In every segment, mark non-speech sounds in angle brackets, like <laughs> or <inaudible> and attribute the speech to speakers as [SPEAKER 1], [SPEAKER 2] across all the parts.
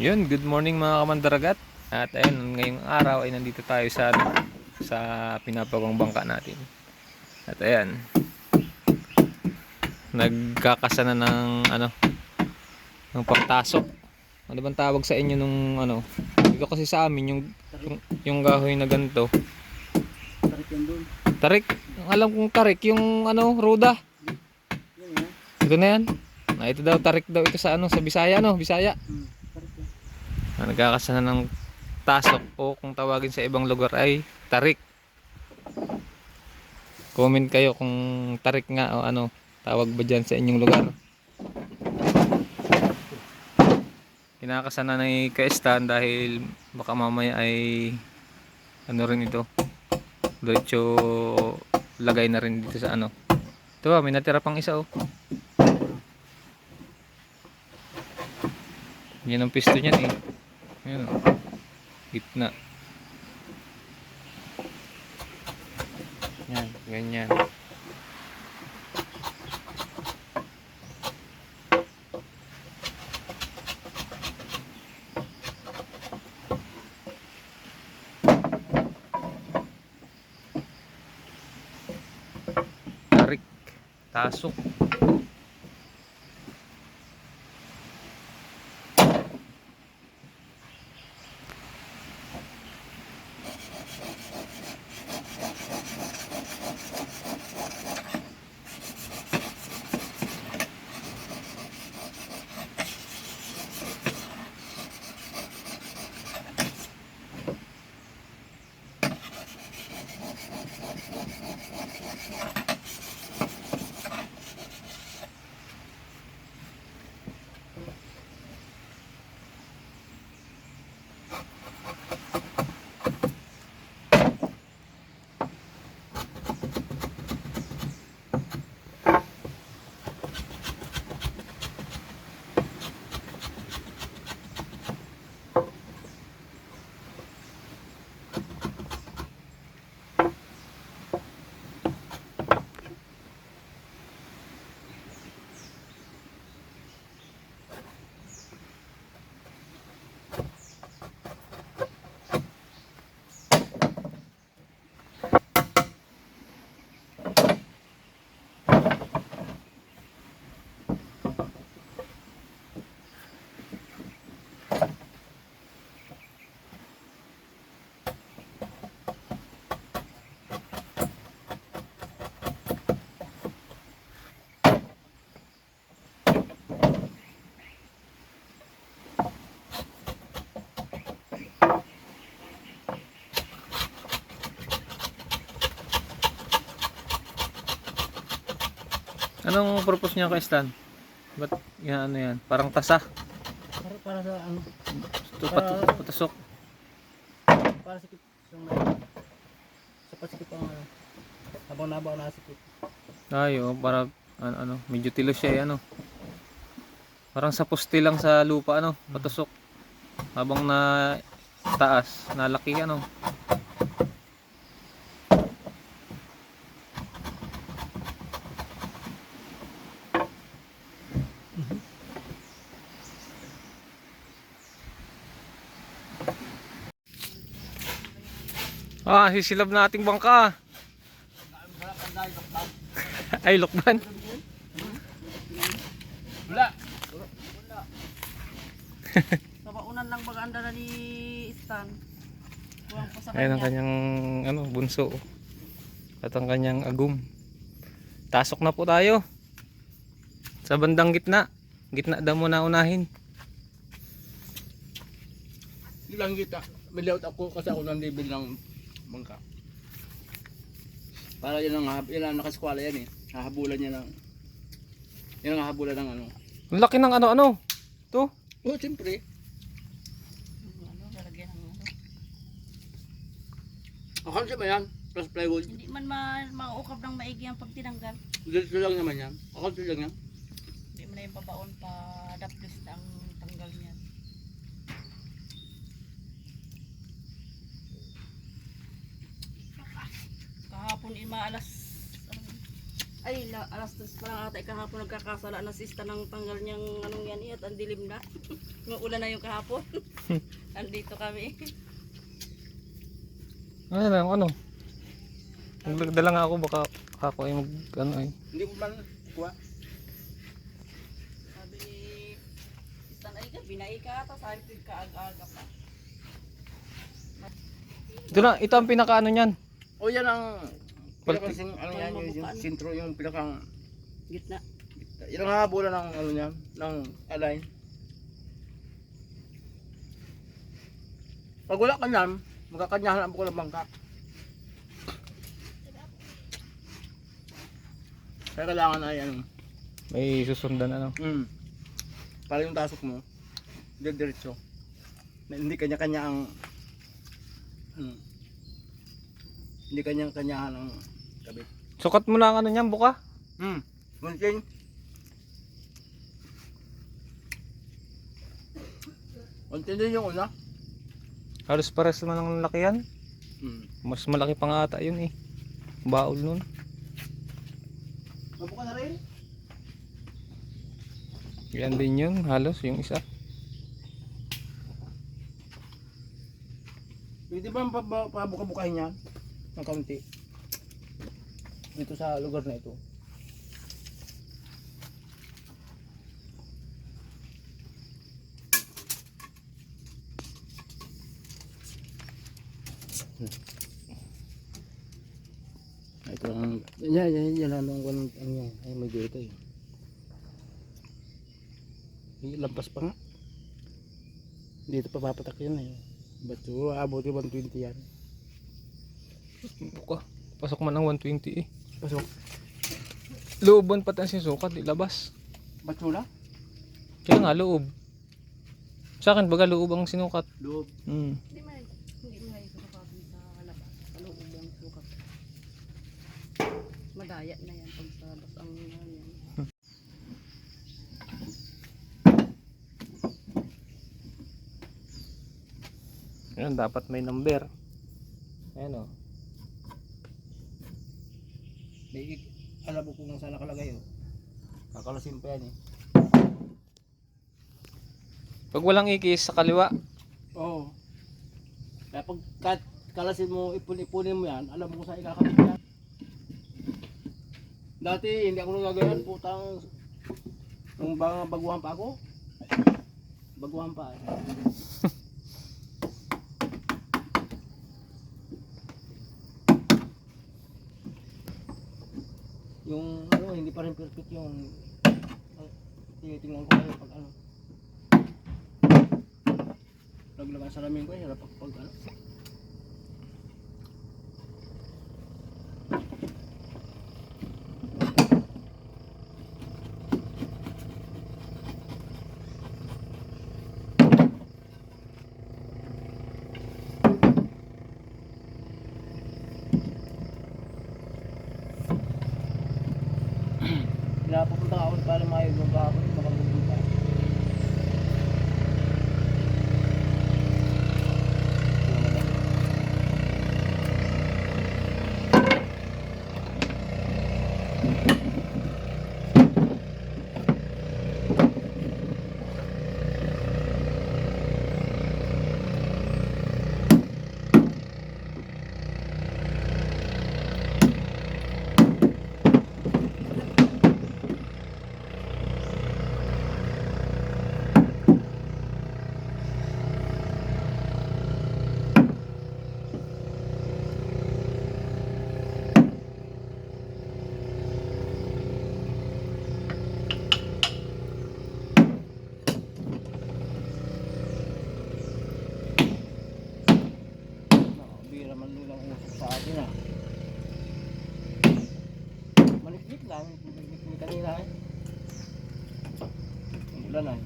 [SPEAKER 1] Yun, good morning mga kamandaragat. At ayun, ngayong araw ay nandito tayo sa sa pinapagawang bangka natin. At ayan. Nagkakasa na ng ano ng pagtasok. Ano bang tawag sa inyo nung ano? Dito kasi sa amin yung yung, yung gahoy na ganito.
[SPEAKER 2] Tarik yan doon.
[SPEAKER 1] Tarik. Ang alam kong tarik yung ano, ruda. Ito na yan. Na ito daw tarik daw ito sa ano sa Bisaya no, Bisaya.
[SPEAKER 2] Hmm.
[SPEAKER 1] Na nagkakasana ng tasok o kung tawagin sa ibang lugar ay tarik. Comment kayo kung tarik nga o ano, tawag ba dyan sa inyong lugar. Kinakasana ni Kaestan dahil baka mamaya ay ano rin ito. Diretso lagay na rin dito sa ano. Ito ba, may natira pang isa oh. Yan ang pisto niyan eh. Ayan o. Gitna. Yan, ganyan. Tarik. Tasok. Anong purpose niya kay Stan? Ba't yan ano yan? Parang tasa.
[SPEAKER 2] Para, para sa ano.
[SPEAKER 1] Ito pat- patusok.
[SPEAKER 2] Para sa kip. Yung sa pasikip ang ano. Habang nabaw na sikip.
[SPEAKER 1] Ay, oh, para ano, ano, medyo tilo siya eh, ano. Parang sa poste lang sa lupa ano, patusok. Habang na taas, nalaki ano. Ah, sisilab na ating bangka. <laughs> Ay, lukban.
[SPEAKER 2] Wala. <laughs> sa baunan lang baga anda na ni Stan. Kulang pa sa
[SPEAKER 1] Ayan ang
[SPEAKER 2] kanya.
[SPEAKER 1] kanyang ano, bunso. At ang kanyang agum. Tasok na po tayo. Sa bandang gitna. Gitna daw muna unahin.
[SPEAKER 3] Ilang kita. Bilaut ako kasi ako nang libil ng bangka. Para yan ang, hab- yan ang nakaskwala yan eh. Hahabulan niya ng... Yan ang hahabulan ng ano.
[SPEAKER 1] Ang laki ng ano-ano. To.
[SPEAKER 3] Oh, siyempre.
[SPEAKER 2] Ano, lalagyan ng ano.
[SPEAKER 3] Akala siya ba yan? Plus plywood.
[SPEAKER 2] Hindi man ma maukap ng maigi ang pag tinanggal.
[SPEAKER 3] Dito lang naman yan. Akala siya lang yan.
[SPEAKER 2] Hindi mo na yung babaon pa daplis ang tanggal niyan. Kahapon ima alas ano,
[SPEAKER 4] Ay, la, alas tres pa lang ata kahapon nagkakasala na sista ng tanggal niyang anong yan eh, at ang dilim na. <laughs> Maulan na yung kahapon. <laughs> Andito kami.
[SPEAKER 1] Ano lang, ano? Nagdala nga ako, baka ako ay mag, ano ay.
[SPEAKER 3] Hindi ko man kuha.
[SPEAKER 4] Sabi ni sista na ika, binay ka ata, sabi ko kaag-aga pa.
[SPEAKER 1] Ito na, ito ang pinaka ano niyan.
[SPEAKER 3] O yan ang pinakang sing, ano yan, yung, yung sintro, yung pinakang
[SPEAKER 4] Gitna.
[SPEAKER 3] Yan ang habulan ng ano niya, ng align. Pag wala ka niyan, magkakanyahan ang bukol ng bangka. Kaya kailangan ay ano,
[SPEAKER 1] May susundan ano.
[SPEAKER 3] mm, para yung tasok mo, diretso. Hindi kanya-kanya ang, ano, hindi kanya-kanyahan ang kabit.
[SPEAKER 1] Sukat mo na ang ano niyan, buka.
[SPEAKER 3] Hmm, munting. Munting din yung una.
[SPEAKER 1] Halos pares naman ang laki yan.
[SPEAKER 3] Hmm.
[SPEAKER 1] Mas malaki pa nga ata yun eh. Baol nun.
[SPEAKER 2] Mabuka na rin.
[SPEAKER 1] Yan din yun, halos yung isa.
[SPEAKER 3] Pwede ba pa, pa, pabuka-bukahin yan? Ng kaunti. Dito sa lugar na ito. Ito ang... Yan, yan, yan. Ano ang ang yan. Ay, may dito eh. Lampas pa nga. Dito pa papatak yan eh. Ba't abot yung 120 yan.
[SPEAKER 1] Buka. Pasok man ang 120 eh.
[SPEAKER 3] Pasok.
[SPEAKER 1] Looban pa tayo sukat, di labas.
[SPEAKER 3] Batsula?
[SPEAKER 1] Kaya nga, loob. Sa akin, baga loob ang sinukat.
[SPEAKER 3] Loob.
[SPEAKER 1] Hmm.
[SPEAKER 4] Hindi may, hindi may sukatin sa labas. Kaloob ang sukat. Madaya na yan pag sa labas ang yan.
[SPEAKER 1] Ayan, dapat may number. Ayan o.
[SPEAKER 3] May alam mo kung saan nakalagay oh. Kakalasin pa yan eh.
[SPEAKER 1] Pag walang ikis sa kaliwa,
[SPEAKER 3] Oo. Kaya pag kat, kalasin mo, ipun-ipunin mo yan, alam mo kung saan ikakabit yan. Dati hindi ako nagagayan, putang nung baguhan pa ako. Baguhan pa. Eh. <laughs> yung ano, hindi pa rin perfect yung tinitingnan ko kayo pag ano. Laglag ang salamin ko, hirap pag, pag ano. Pinapapunta ako para maayos yung kahapon, baka magpunta. Nakabira man nilang usok sa atin ah. Maliklik lang, ni kanina eh. Ang ulan ay.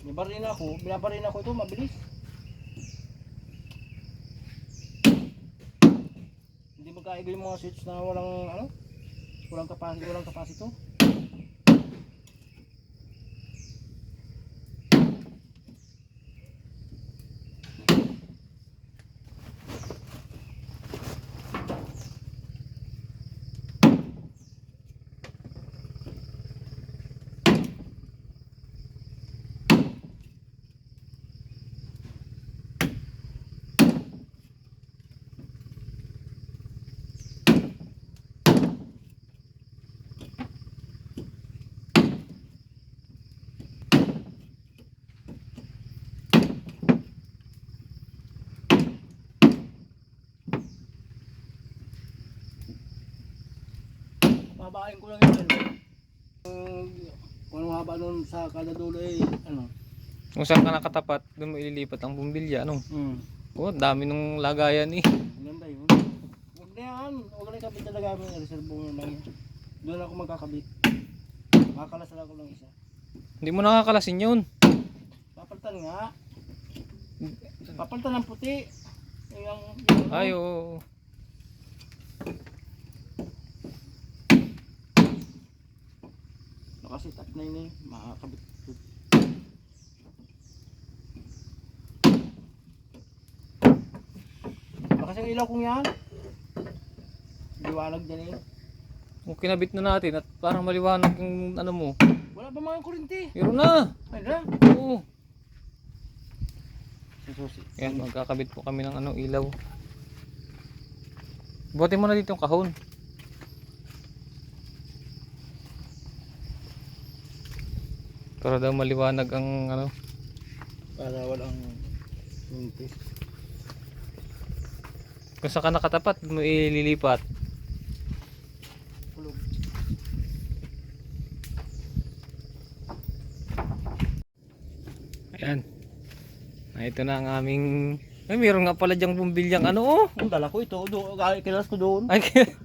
[SPEAKER 3] Binabarin ako, binabarin ako ito, mabilis. Hindi magkaiba yung mga switch na walang ano, walang kapasito, walang kapasito. Hahabain ko lang yun. Kung kung anong haba nun sa kada dulo eh, ano.
[SPEAKER 1] Kung saan ka nakatapat, doon mo ililipat ang bumbilya. Ano?
[SPEAKER 3] Hmm.
[SPEAKER 1] Oh, dami nung lagayan eh.
[SPEAKER 3] Maganda yun. Huwag na yan. Huwag na ikabit talaga mo. Reservo mo lang yan. Doon ako magkakabit. Makakalas lang ako ng isa.
[SPEAKER 1] Hindi mo nakakalasin yun.
[SPEAKER 3] Papalitan nga. Papalitan ng puti. Yung, yung,
[SPEAKER 1] Ay, oo.
[SPEAKER 3] Nakasit up na yun eh. Makakabit. Lakas yung ilaw kong yan. Liwanag dyan eh.
[SPEAKER 1] Kung kinabit na natin at parang maliwanag yung ano mo.
[SPEAKER 3] Wala pa mga kurinti.
[SPEAKER 1] Meron na.
[SPEAKER 3] Ay na.
[SPEAKER 1] Oo. Yan, magkakabit po kami ng ano, ilaw. Buhatin mo na dito yung kahon. Para daw maliwanag ang ano.
[SPEAKER 3] Para walang mintis.
[SPEAKER 1] Kung saan ka nakatapat, mo ililipat.
[SPEAKER 3] Kulog.
[SPEAKER 1] Ayan. Na ito na ang aming... Ay, meron nga pala diyang bumbilyang ano oh.
[SPEAKER 3] Ang dala ko ito. Do, kilas ko doon.
[SPEAKER 1] Ay,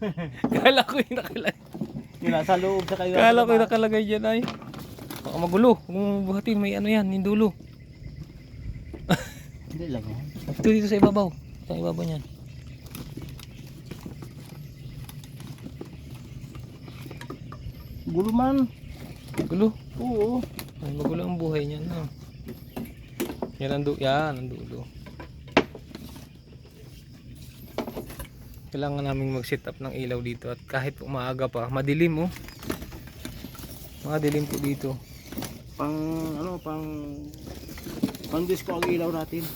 [SPEAKER 1] <laughs> kala ko yung nakalagay.
[SPEAKER 3] Yung nasa loob sa kayo.
[SPEAKER 1] Kala ko yung nakalagay dyan ay. Baka magulo. Kung buhatin, may ano yan, yung dulo.
[SPEAKER 3] Hindi lang yan.
[SPEAKER 1] Ito dito sa ibabaw. Sa ibabaw niyan.
[SPEAKER 3] Gulo man.
[SPEAKER 1] Gulo.
[SPEAKER 3] Oo.
[SPEAKER 1] Ay, magulo ang buhay niyan. No? Yan ang, yan, ang dulo. Kailangan naming mag-set up ng ilaw dito at kahit umaaga pa, madilim oh. Madilim po dito.
[SPEAKER 3] Pang ano, pang pang disco ang ilaw natin. <laughs>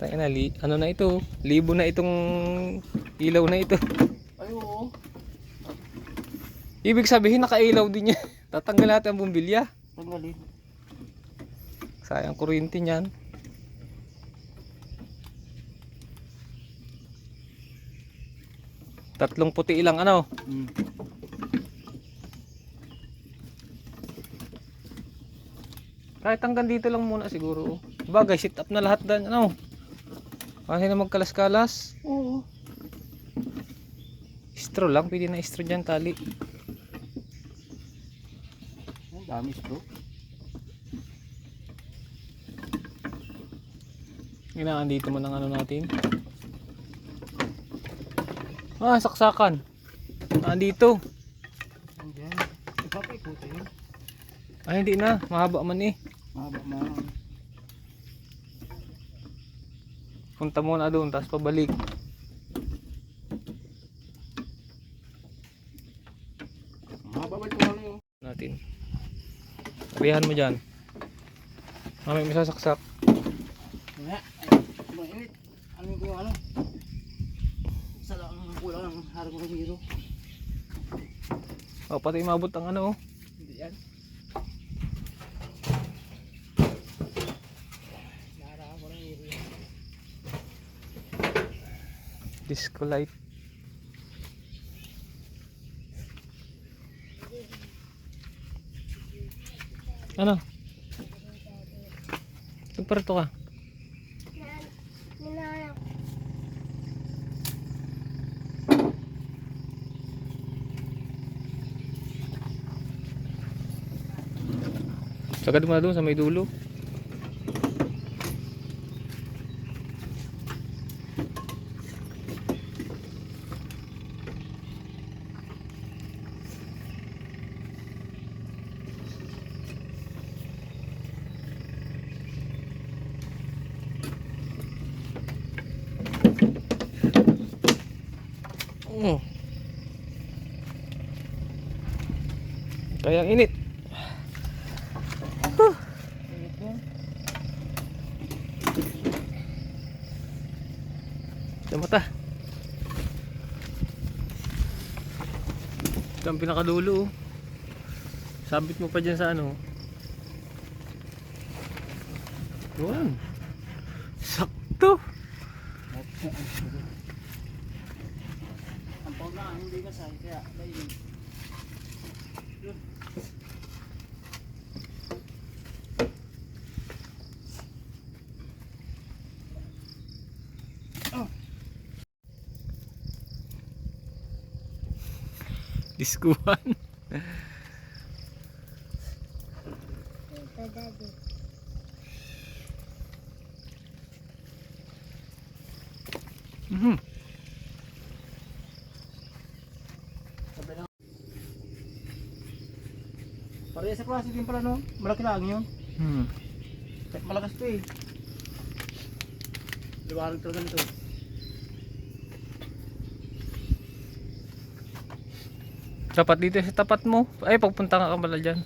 [SPEAKER 1] Tayo na, li ano na ito? Libo na itong ilaw na ito.
[SPEAKER 3] Ay oo.
[SPEAKER 1] Ibig sabihin nakailaw din yan. <laughs> Tatanggal natin ang bumbilya.
[SPEAKER 3] Tanggalin.
[SPEAKER 1] Sayang kuryente niyan. Tatlong puti ilang ano.
[SPEAKER 3] Hmm.
[SPEAKER 1] Kahit hanggang dito lang muna siguro. Bagay, sit up na lahat dan ano. Kasi na magkalas-kalas.
[SPEAKER 3] Oo.
[SPEAKER 1] Istro lang, pwede na istro dyan tali.
[SPEAKER 3] Ang dami bro.
[SPEAKER 1] Kailangan dito mo ng ano natin. Ah, saksakan. Nandito.
[SPEAKER 3] Andiyan. Ipapaikutin.
[SPEAKER 1] Ay, hindi na. Mahaba man eh.
[SPEAKER 3] Mahaba ma.
[SPEAKER 1] Punta muna doon, tapos pabalik.
[SPEAKER 3] Mahaba ba ito ano
[SPEAKER 1] Natin. Sabihan mo dyan. Mamaya may sasaksak.
[SPEAKER 3] Nga. Mainit. Ano yung ano? Isa lang ang kulang ng harap ko zero.
[SPEAKER 1] O, pati mabot ang ano oh.
[SPEAKER 3] Hindi yan. Nara ko ng area.
[SPEAKER 1] Disco light. Ano? Nagparito ka. Sagad mo na doon sa may dulo. Oh. Kaya ang init.
[SPEAKER 3] Init yan.
[SPEAKER 1] Sa mata. Ito ang pinakadulo. oh. Sabit mo pa dyan sa ano. Yun. Sakto.
[SPEAKER 3] Ang pao na, hindi kasay, kaya lain. Yun.
[SPEAKER 1] Diskuhan. Mhm.
[SPEAKER 3] Sabi lang. Parehas sa klase din pala no, malaki lang yun.
[SPEAKER 1] Hmm.
[SPEAKER 3] Malakas to eh. Liwanag talaga nito.
[SPEAKER 1] Dapat dito sa tapat mo. Ay, pagpunta ka pala dyan.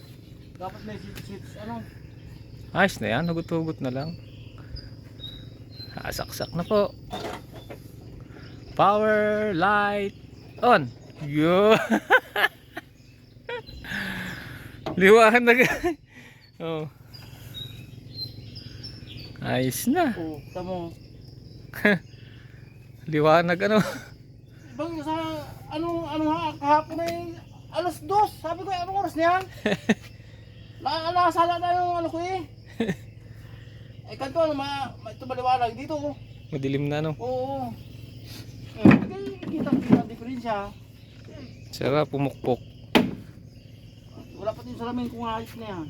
[SPEAKER 3] Dapat may seats, ano.
[SPEAKER 1] Ayos na yan. Hugot-hugot na lang. Ah, saksak na po. Power, light, on. Yo. <laughs> Liwahan na ka. oh. Ayos na.
[SPEAKER 3] Oo, tamo. <laughs>
[SPEAKER 1] Liwanag ano.
[SPEAKER 3] Anong anong ha- kahapon na yung alas dos. Sabi ko, anong oras na yan? <laughs> Na nakasala na yung ano ko eh. <laughs> Eh kanto ano, ma, ma ito maliwanag dito. oh.
[SPEAKER 1] Madilim na no.
[SPEAKER 3] Oo. Eh, hindi kita kita ang diferensya.
[SPEAKER 1] Sarap pumukpok.
[SPEAKER 3] Wala pa din salamin kung ayos na yan.